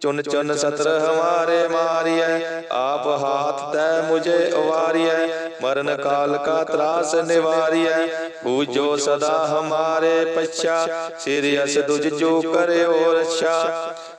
ਚੁਨ ਚੁਨ ਸਤਰ ਹਮਾਰੇ ਮਾਰੀਐ। ਆਪ ਹਾਥ ਤੈ ਮੁਝੇ ਉਵਾਰੀਐ ਮਰਨ ਕਾਲ ਕਾ ਤਰਾਸ ਨਿਵਾਰੀਐ। ਜੋ ਸਦਾ ਹਮਾਰੇ ਪਛਾ। ਸਿਰਿ ਅਸ ਦੁਜ ਜੋ ਕਰਿਓ ਰਛਾ।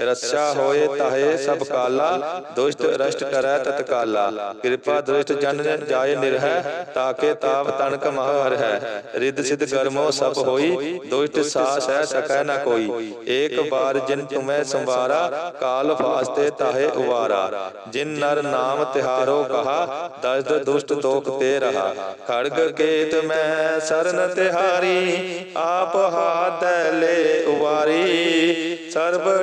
ਰੱਛਾ ਹੋਏ ਤਾਹੇ ਸਭ ਕਾਲਾ ਦੁਸ਼ਟ ਰਸ਼ਟ ਕਰੈ ਤਤਕਾਲਾ। ਕਿਰਪਾ ਦ੍ਰਿਸ਼ਟ ਜਨ ਜਾਏ ਨਿਰਹਿ ਤਾਕੇ ਤਾਪ ਤਨਕ ਮਹ ਹਰ ਹੈ ਰਿੱਧ ਸਿਧ ਕਰਮੋ ਸਭ ਹੋਈ ਦੁਸ਼ਟ ਸਾਸ ਹੈ ਸਕੈ ਨ ਕੋਈ। ਏਕ ਬਾਰ ਜਿਨ ਤੁਮੈ ਸੰਵਾਰਾ ਕਾਲ ਫਾਸਤੇ ਤਾਹੇ ਉਵਾਰਾ। ਜਿਨ ਨਰ ਨਾਮ ਤਿਹਾਰੋ ਕਹਾ ਦਸਦ ਦੁਸ਼ਟ ਦੋਖ ਤੇ ਰਹਾ। ਖੜਗ ਕੇਤ ਮੈਂ ਸਰਨ ਤਿਹਾਰੀ ਆਪ ਹਾਥ ਲੈ ਉਵਾਰੀ। ਸਰਬ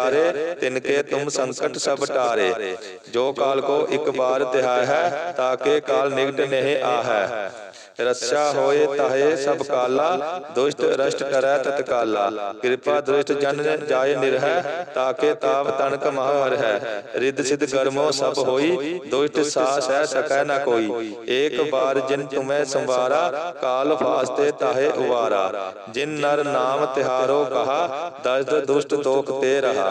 ਤਿਹਾਰੇ ਤਿਨਕੇ ਤੁਮ ਸੰਕਟ ਸਭ ਟਾਰੇ। ਜੋ ਕਾਲ ਕੋ ਇੱਕ ਬਾਰ ਤਿਹਾਇ ਹੈ ਤਾਕੇ ਕਾਲ ਨਿਗਟ ਨਹੀਂ ਆਹੈ। ਰੱਛਾ ਹੋਏ ਤਾਹੇ ਸਭ ਕਾਲਾ, ਦੁਸ਼ਟ ਰਸ਼ਟ ਕਰੈ ਤਤਕਾਲਾ ਕਿਰਪਾ ਦ੍ਰਿਸ਼ਟ ਜਨ ਜਾਏ ਨਿਰਹਿ ਤਾਕੇ ਤਾਪ ਤਨਕ ਮਹਰ ਹੈ। ਰਿੱਧ ਸਿਧ ਕਰਮੋ ਸਭ ਹੋਈ, ਦੁਸ਼ਟ ਸਾਸ ਹੈ ਸਕੈ ਨਾ ਕੋਈ। ਏਕ ਬਾਰ ਜਿਨ ਤੁਮੈ ਸੰਵਾਰਾ, ਕਾਲ ਫਾਸਤੇ ਤਾਹੇ ਉਵਾਰਾ। ਜਿਨ ਨਰ ਨਾਮ ਤਿਹਾਰੋ ਕਹਾ ਦਰਦ ਦੁਸ਼ਟ ਤੋਖ ਤੇ ਰਹਾ।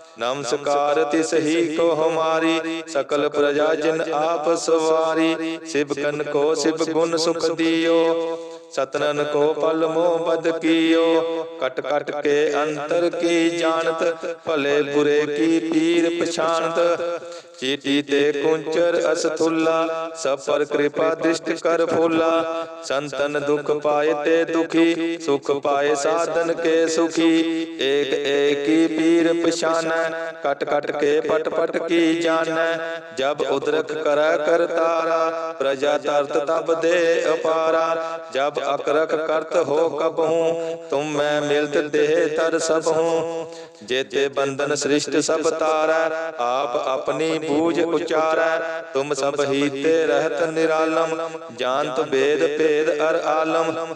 ਨਮਸਕਾਰ ਤਿਸ ਹੀ ਕੋ ਹਮਾਰੀ, ਸਕਲ ਪ੍ਰਜਾ ਜਨ ਆਪ ਸਵਾਰੀ। ਸਿਵ ਕੋ ਸਿਵ ਗੁਣ ਸੁਖ ਦਿਓ, ਸਤਨਨ ਕੋ ਪਲ ਮੋਹ ਬਦ ਕੀਓ। ਕਟ ਕਟ ਕੇ ਅੰਤਰ ਕੀ ਜਾਣਤ, ਭਲੇ ਬੁਰੇ ਕੀ ਪੀਰ ਪਛਾਨਤ ਚੀਟੀ ਤੇ ਕੁੰਚਰ ਅਸਥੁੱਲਾ ਸਭ ਪਰ ਕਿਰਪਾ ਦ੍ਰਿਸ਼ਟ ਕਰ ਫੁੱਲਾ। ਸੰਤਨ ਦੁਖ ਪਾਏ ਤੇ ਦੁਖੀ, ਸੁਖ ਪਾਏ ਸਾਧਨ ਕੇ ਸੁਖੀ। ਏਕ ਏਕੀ ਪੀਰ ਪਛਾਨੈ ਕਟ ਕਟ ਕੇ ਪਟ ਪਟ ਕੀ ਜਾਣੈ। ਜਬ ਉਦਰਕ ਕਰੈ ਕਰਤਾਰਾ ਪ੍ਰਜਾ ਤਰਤ ਤਬ ਦੇ ਅਪਾਰਾ। ਜਬ ਅਕਰਕ ਕਰਤ ਹੋ ਕਬਹੂ, ਤੁਮ ਮੈਂ ਮਿਲਤ ਦੇਹ ਤਰ ਸਭ ਹੂੰ ਜੇਤੇ ਬੰਧਨ ਸ੍ਰਿਸ਼ਟ ਸਭ ਤਾਰੈ, ਆਪ ਆਪਣੀ ਬੂਝ ਉਚਾਰੈ। ਤੁਮ ਸਭ ਹੀ ਤੇ ਰਹਿਤ ਨਿਰਾਲਮ, ਜਾਣਤ ਵੇਦ ਭੇਦ ਅਰ ਆਲਮ।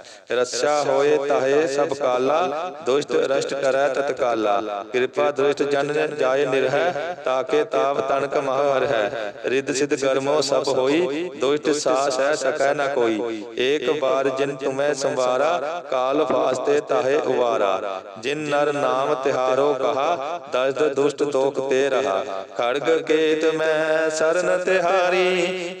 ਰੱਛਾ ਹੋਏ ਤਾਹੇ ਸਭ ਕਾਲਾ। ਦੁਸ਼ਟ ਰਸ਼ਟ ਕਰੈ ਤਤਕਾਲਾ। ਕਿਰਪਾ ਦ੍ਰਿਸ਼ਟ ਜਨ ਜਾਏ ਨਿਰਹਿ ਤਾਕੇ ਤਾਪ ਤਣਕ ਮਹ ਹਰ ਹੈ ਰਿੱਧ ਸਿਧ ਕਰਮੋ ਸਭ ਹੋਈ ਦੁਸ਼ਟ ਸਾਸ ਹੈ ਸਕੈ ਨ ਕੋਈ। ਏਕ ਬਾਰ ਜਿਨ ਤੁਮੈ ਸੰਵਾਰਾ ਕਾਲ ਫਾਸਤੇ ਤਾਹੇ ਉਵਾਰਾ। ਜਿਨ ਨਰ ਨਾਮ ਤਿਹਾਰੋ ਕਹਾ ਦਸਦ ਦੁਸ਼ਟ ਦੋਖ ਤੇ ਰਹਾ। ਖੜਗ ਕੇਤ ਮੈਂ ਸਰਨ ਤਿਹਾਰੀ।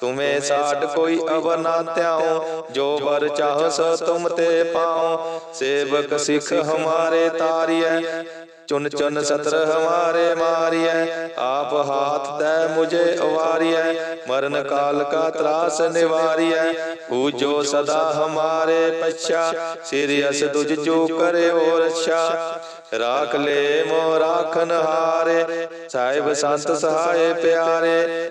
ਤੁਮੇ ਸਾਡ ਕੋਈ ਅਵਰ ਨਾ ਧਿਆਉ ਜੋ ਵਰ ਚਾਹ ਸੋ ਤੁਮ ਤੇ ਪਾਉ ਸੇਵਕ ਸਿੱਖ ਹਮਾਰੇ ਤਾਰੀਐ। ਚੁਨ ਚੁਨ ਸਤਰ ਹਮਾਰੇ ਮਾਰੀਐ। ਆਪ ਹਾਥ ਦੈ ਮੁਝੇ ਉਵਾਰੀਐ ਮਰਨ ਕਾਲ ਕਾ ਤਰਾਸ ਨਿਵਾਰੀਐ। ਪੂਜੋ ਸਦਾ ਹਮਾਰੇ ਪਛਾ। ਸਿਰ ਅਸ ਤੁਝ ਜੋ ਕਰਿਓ ਰਛਾ ਰਾਖ ਲੈ ਮੋ ਰਾਖ ਰਾਖਨ ਹਾਰੇ ਸਾਹਿਬ ਸੰਤ ਸਹਾਏ ਪਿਆਰੇ।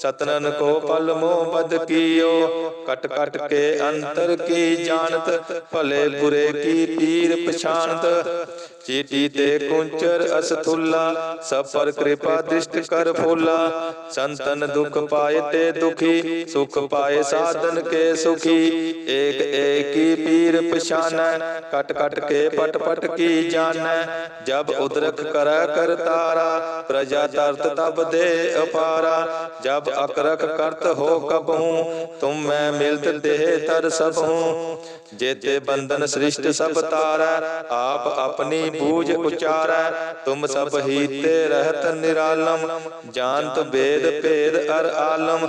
ਸਤਨਨ ਕੋ ਪਲ ਮੋਹ ਬਦ ਕੀਓ। ਕਟ ਕਟ ਕੇ ਅੰਤਰ ਕੀ ਜਾਣਤ, ਭਲੇ ਬੁਰੇ ਕੀ ਪੀਰ ਪਛਾਨਤ ਚੀਟੀ ਤੇ ਕੁੰਚਰ ਅਸਥੁੱਲਾ ਸਭ ਪਰ ਕਿਰਪਾ ਦ੍ਰਿਸ਼ਟ ਕਰ ਫੁੱਲਾ। ਸੰਤਨ ਦੁਖ ਪਾਏ ਤੇ ਦੁਖੀ, ਸੁਖ ਪਾਏ ਸਾਧਨ ਕੇ ਸੁਖੀ। ਏਕ ਏਕੀ ਪੀਰ ਪਛਾਨੈ, ਕਟ ਕਟ ਕੇ ਪਟ ਪਟ ਕੀ ਜਾਣੈ। ਜਬ ਉਦਰਕ ਕਰੈ ਕਰਤਾਰਾ ਪ੍ਰਜਾ ਤਰਤ ਤਬ ਦੇ ਅਪਾਰਾ। ਜਬ ਅਕਰਕ ਕਰਤ ਹੋ ਕਬਹੂ ਤੁਮ ਮੈਂ ਮਿਲਤ ਦੇਹ ਤਰ ਸਭੂ। ਜੇਤੇ ਬੰਧਨ ਸ੍ਰਿਸ਼ਟ ਸਭ ਤਾਰੈ, ਆਪ ਆਪਣੀ ਬੂਝ ਉਚਾਰੈ। ਤੁਮ ਸਭ ਹੀ ਤੇ ਰਹਿਤ ਨਿਰਾਲਮ, ਜਾਣਤ ਵੇਦ ਭੇਦ ਅਰ ਆਲਮ।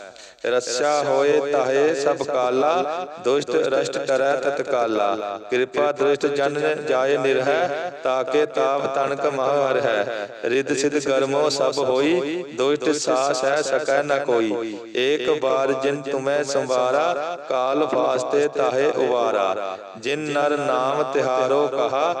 ਰਸਾ ਹੋਏ ਤਾਹੇ ਸਭ ਕਾਲਾ, ਦੁਸ਼ਟ ਰਸ਼ਟ ਕਰੈ ਤਤਕਾਲਾ ਕਿਰਪਾ ਦ੍ਰਿਸ਼ਟ ਜਨ ਜਾਏ ਨਿਰਹਿ, ਤਾਕੇ ਤਾਪ ਤਨਕ ਮਹਰ ਹੈ ਰਿਦ ਸਿਧ ਕਰਮੋ ਸਭ ਹੋਈ, ਦੁਸ਼ਟ ਸਾਸ ਹੈ ਸਕੈ ਨ ਕੋਈ। ਏਕ ਬਾਰ ਜਿਨ ਤੁਮੈ ਸੰਵਾਰਾ, ਕਾਲ ਫਾਸਤੇ ਤਾਹੇ ਉਵਾਰਾ। ਜਿਨ ਨਰ ਨਾਮ ਤਿਹਾਰੋ ਕਹਾ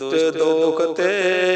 ਦੁਸ਼ਟ ਦੋਖ ਤੇ